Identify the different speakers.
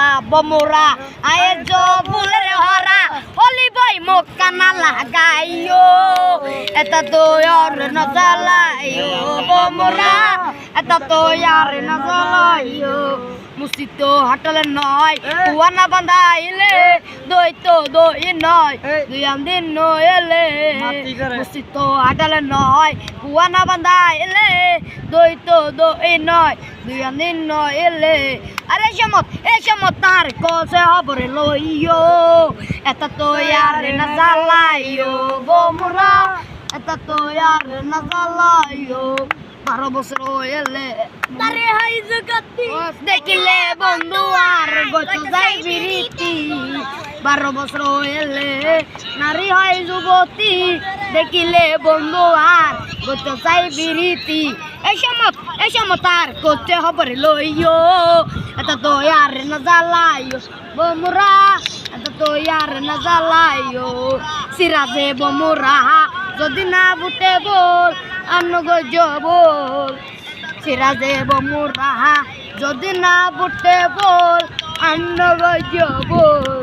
Speaker 1: জ্বালা বমোরা আয়ে জবুলের হরা হলি বই মোক কানা লাগাইও। এটা তো আর না জ্বালাইও বমোরা এটা তো আর না জ্বালাইও। মুসিত হাটলে নয় কুয়ানা বান্ধাইলে দই তো দই নয় দুই দিন নইলে। মুসিত হাটলে নয় কুয়ানা বান্ধাইলে দই তো দই নয় দুই দিন নইলে আরে সমত এ সমত তার কসে হবরে লইও এটা তো আর না জ্বালাইও বমুরা এটা তো আর না জ্বালাইও বারো বছর হইলে তারে হাই জগতি। দেখিলে বন্ধু আর গত যাই বিরীতি। বারো বছর হইলে নারী হয় যুবতী। দেখিলে বন্ধু আর গত যাই বিরীতি। এই সমত আর করতে হবে লইও। এটা তো আর না জ্বালাইও। বমুরা এটা তো আর না জ্বালাইও। সিরাজে বমুরা, যদি না বুটে বল অন্য গজ বল। সিরাজে বমুরা, যদি না বুটে বল অন্য গজ বল।